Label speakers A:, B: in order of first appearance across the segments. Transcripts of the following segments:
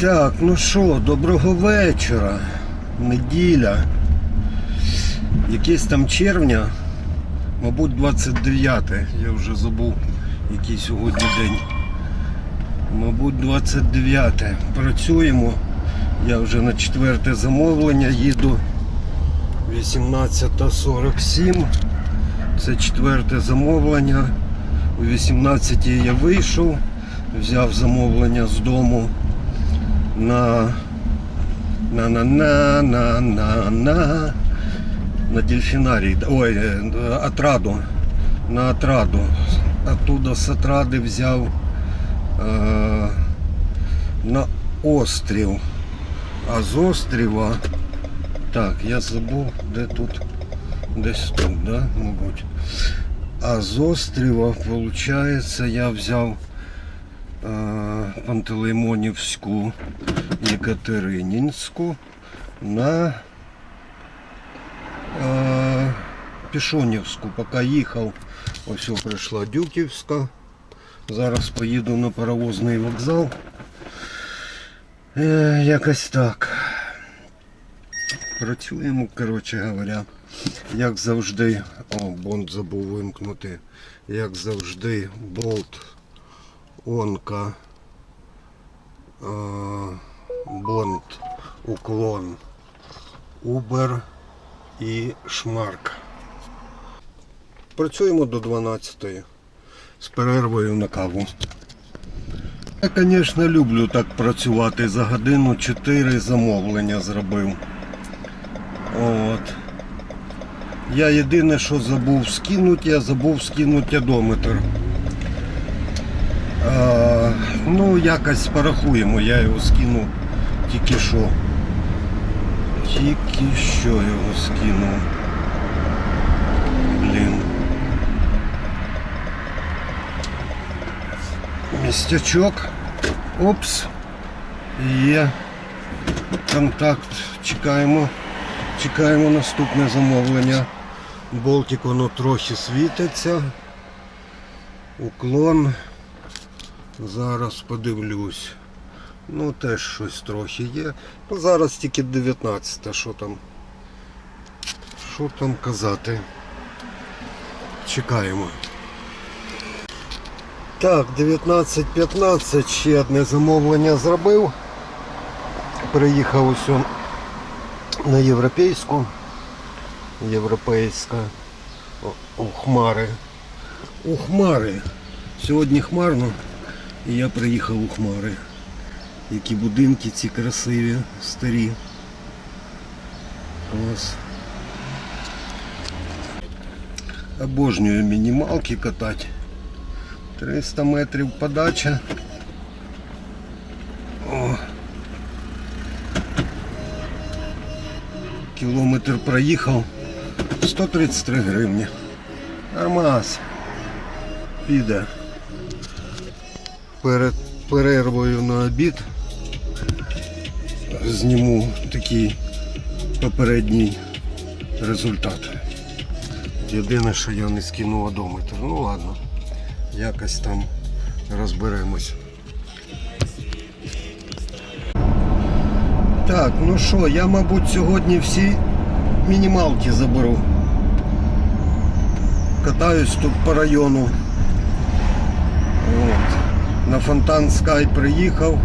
A: Так, ну що, доброго вечора. Неділя. Якийсь там червня, мабуть, 29. Я вже забув, який сьогодні день. Мабуть, 29. Працюємо. Я вже на четверте замовлення їду. 18.47. Це четверте замовлення. О 18 я вийшов, взяв замовлення з дому на на на на на на на на дельфінарій. Ой, е, отраду. На отраду. Оттуда з отради взяв е, на острів. А з острова. Так, я забув, де тут. Десь тут, да, мабуть. А з острова, виходить, я взяв Пантелеймонівську Єкатеринінську на е, Пішонівську, поки їхав. Ось прийшла Дюківська. Зараз поїду на паровозний вокзал. Е, якось так. Працюємо, коротше говоря, як завжди. О, бонд забув вимкнути. Як завжди, болт, онка, бонд, уклон, убер і шмарк. Працюємо до 12 з перервою на каву. Я, звісно, люблю так працювати. За годину 4 замовлення зробив. От. Я єдине, що забув скинути, я забув скинути одометр. Ну, якось порахуємо, я його скинув тільки що. Тільки що його скинув. Блін. Містячок. Опс. Є. Контакт. Чекаємо. Чекаємо наступне замовлення. Болтик воно трохи світиться. Уклон. Зараз подивлюсь. Ну теж щось трохи є. Ну, зараз тільки 19, що там. Що там казати? Чекаємо. Так, 19.15 ще одне замовлення зробив. Приїхав ось он на європейську. Європейська. О, У Хмари. У Хмари. Сьогодні хмарно. І я приїхав у Хмари. Які будинки ці красиві, старі. Ось. Обожнюю мінімалки катати. 300 метрів подача. О. Кілометр проїхав. 133 гривні. Нормас. Піде. Перед перервою на обід зніму такий попередній результат. Єдине, що я не скинув одометр. Ну ладно, якось там розберемось. Так, ну що, я, мабуть, сьогодні всі мінімалки заберу. Катаюсь тут по району. На фонтан Скай приїхав,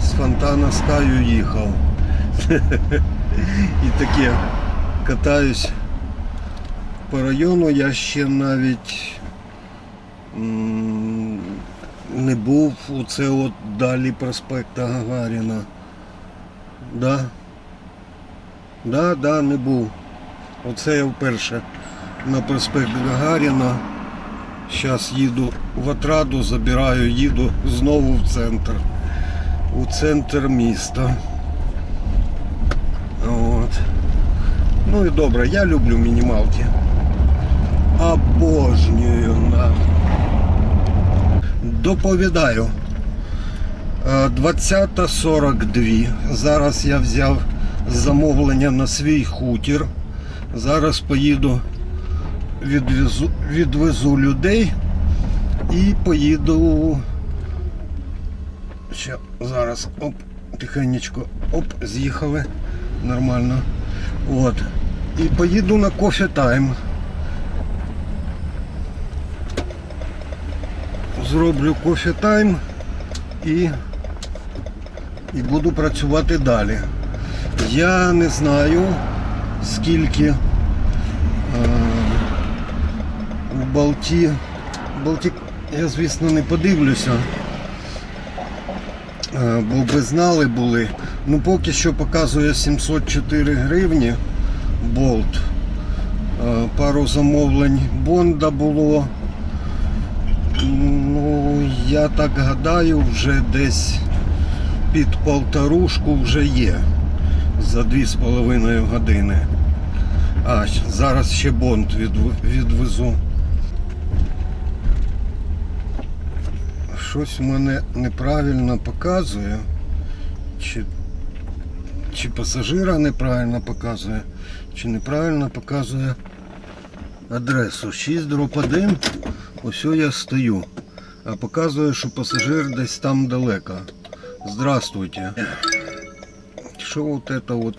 A: з фонтана Скаю їхав. І таке катаюсь по району. Я ще навіть не був оце от далі проспекта Гагаріна. Да. Да, да, не був. Оце я вперше на проспект Гагаріна. Зараз їду в Отраду, забираю, їду знову в центр. У центр міста. От. Ну і добре, я люблю мінімалки. Обожнюю на. Доповідаю. Е, 20.42. Зараз я взяв замовлення на свій хутір. Зараз поїду, відвезу, відвезу людей і поїду. Ще зараз оп, тихенечко. Оп, з'їхали. Нормально. От. І поїду на кофе тайм. Зроблю кофе тайм і, і буду працювати далі. Я не знаю, скільки е, Балті. Балтік я, звісно, не подивлюся. Е, Бо ви знали були. Ну поки що показує 704 гривні болт. Е, Пару замовлень Бонда було. Ну, я так гадаю, вже десь під полторушку вже є за 2,5 години. А, зараз ще бонд відв- відвезу. Щось мене неправильно показує. Чи, чи пасажира неправильно показує, чи неправильно показує адресу. 6 дроб 1. Ось я стою. А показує, що пасажир десь там далеко. Здравствуйте. Що от це от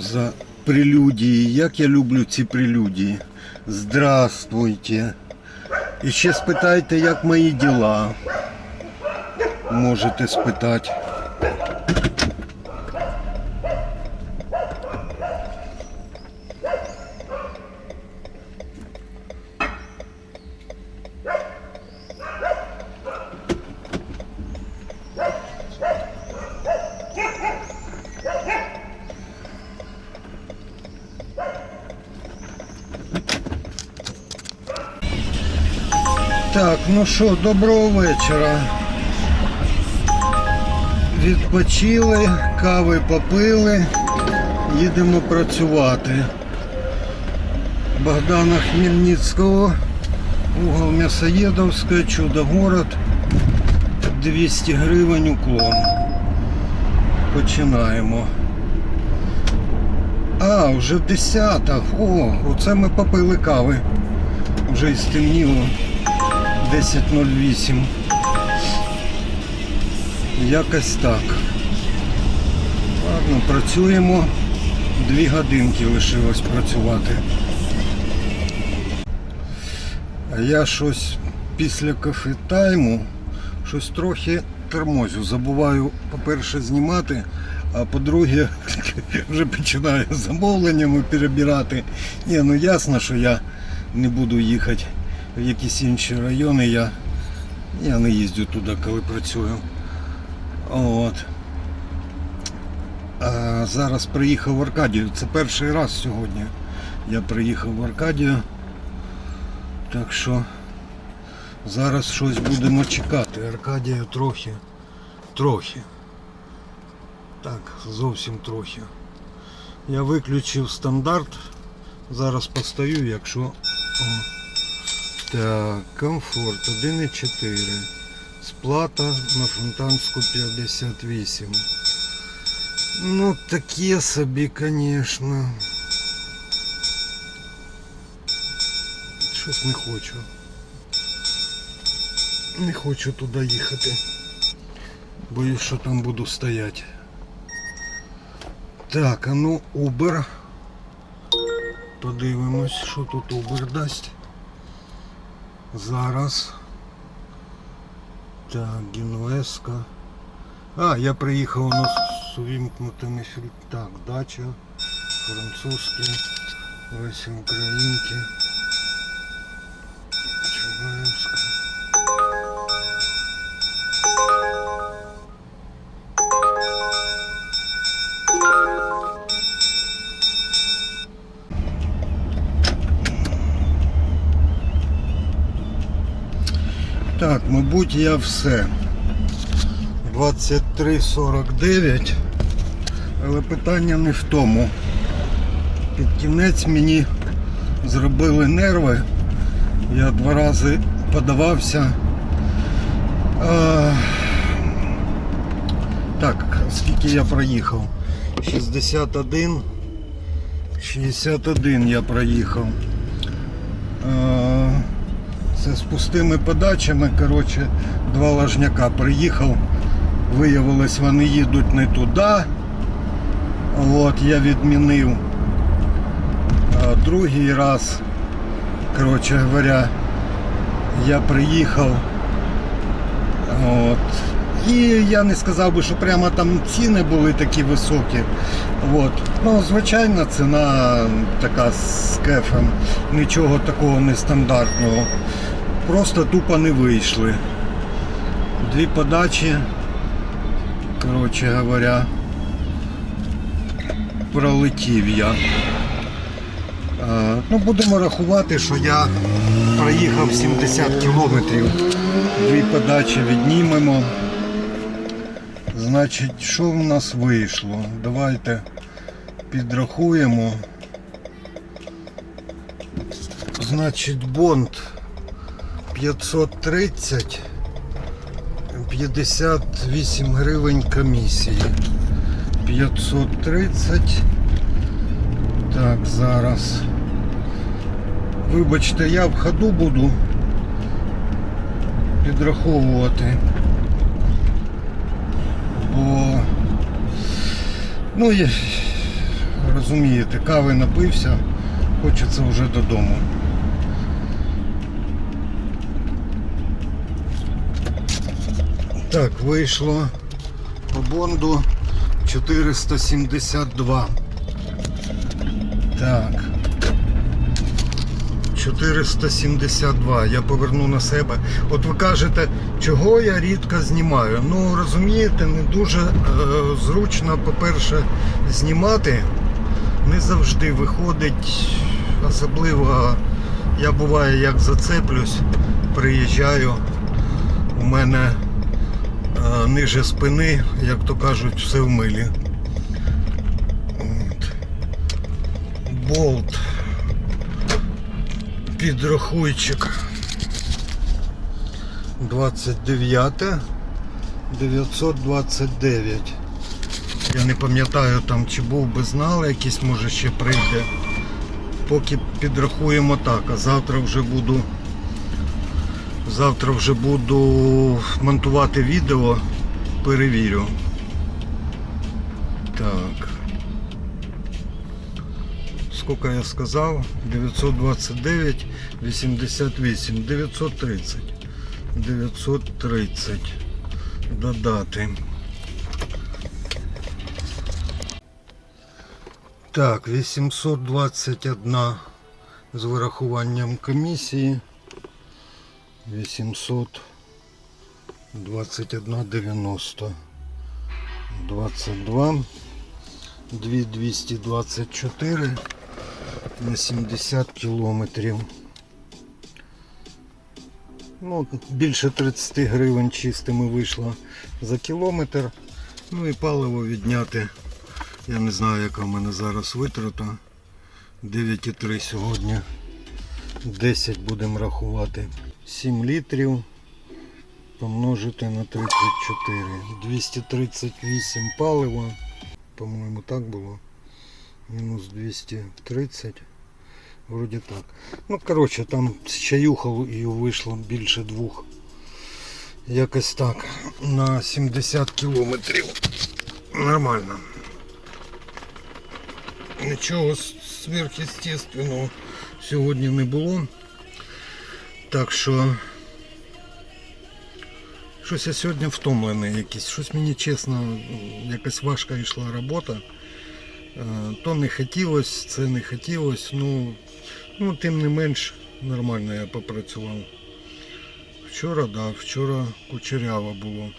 A: за прелюдії? Як я люблю ці прелюдії. Здравствуйте. І ще спитайте, як мої діла. Можете спитати. Так, ну що, доброго вечора. Відпочили, кави попили, їдемо працювати. Богдана Хмельницького, угол М'ясоєдовська, Чудо-город, 200 гривень уклон. Починаємо. А, вже 10. О, оце ми попили кави. Вже і стемніло. 10.08. Якось так. Ладно, працюємо. Дві годинки лишилось працювати. Я щось після кафе-тайму щось трохи тормозю. Забуваю, по-перше, знімати, а по-друге, вже починаю замовленнями перебирати. Ні, ну ясно, що я не буду їхати в якісь інші райони. Я, я не їздю туди, коли працюю. От. А зараз приїхав в Аркадію. Це перший раз сьогодні. Я приїхав в Аркадію. Так що зараз щось будемо чекати. Аркадія трохи. Трохи. Так, зовсім трохи. Я виключив стандарт. Зараз постою, якщо. Так, комфорт 1,4. Сплата на Фонтанську 58. Ну, таке собі, звісно. Щось не хочу. Не хочу туди їхати. Боюсь, що там буду стояти. Так, а ну Uber. Подивимось, що тут Uber дасть. Зараз. Так, Генуеска. А, я приїхав у нас з увімкнутими фільтрами. Так, дача, французькі, ось українки. Так, мабуть, я все. 23.49. Але питання не в тому. Під кінець мені зробили нерви. Я два рази подавався. А, так, скільки я проїхав? 61. 61 я проїхав. А, це з пустими подачами, коротше, два ложняка приїхав. Виявилось, вони їдуть не туди. От, я відмінив. Другий раз, коротше говоря, я приїхав. От. І я не сказав би, що прямо там ціни були такі високі. От. Ну, звичайна ціна така з кефем. Нічого такого нестандартного. Просто тупо не вийшли. Дві подачі, коротше говоря, пролетів я. Ну, будемо рахувати, що я проїхав 70 кілометрів. Дві подачі віднімемо. Значить, що в нас вийшло? Давайте підрахуємо. Значить, бонд 530, 58 гривень комісії. 530. Так, зараз. Вибачте, я в ходу буду підраховувати. Бо, ну, є, розумієте, кави напився, хочеться вже додому. Так, вийшло по бонду 472. Так. 472. Я поверну на себе. От ви кажете, чого я рідко знімаю. Ну розумієте, не дуже е, зручно, по-перше, знімати. Не завжди виходить. Особливо я буває як зацеплюсь, приїжджаю. У мене ниже спини, як то кажуть, все в милі. От. Болт. Підрахуйчик. 29 929. Я не пам'ятаю там, чи був би знали, якийсь може ще прийде. Поки підрахуємо так, а завтра вже буду. Завтра вже буду монтувати відео, перевірю. Так. Сколько я сказав? 929, 88, 930. 930. Додати. Так, 821 з вирахуванням комісії. 821,90. 22. 2224 на 70 кілометрів. Ну, більше 30 гривень чистими вийшло за кілометр. Ну і паливо відняти. Я не знаю, яка в мене зараз витрата. 9,3 сьогодні. 10 будемо рахувати. 7 літрів помножити на 34. 238 палива. По-моєму, так було. Мінус 230. Вроді так. Ну, коротше, там з чаюхою вийшло більше двох. Якось так. На 70 кілометрів. Нормально. Нічого сверхъестественного сьогодні не було. Так що щось я сьогодні втомлений якийсь. Щось мені чесно, якась важка йшла робота. Е, То не хотілося, це не хотілося. Ну, ну тим не менш нормально я попрацював. Вчора, да, вчора кучеряво було.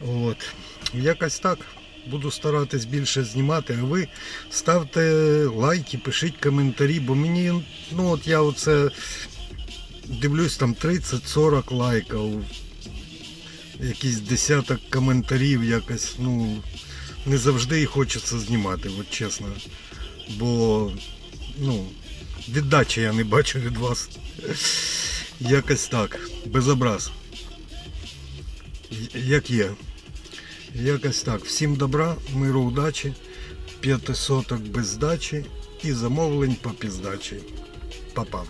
A: От. Якось так. Буду старатись більше знімати, а ви ставте лайки, пишіть коментарі, бо мені, ну от я оце дивлюсь там 30-40 лайків, якийсь десяток коментарів якось, ну не завжди і хочеться знімати, от чесно. Бо ну, віддачі я не бачу від вас. Якось так, без образ. Як є. Якось так. Всім добра, миру, удачі, п'ятисоток без здачі і замовлень по піздачі. Па-па.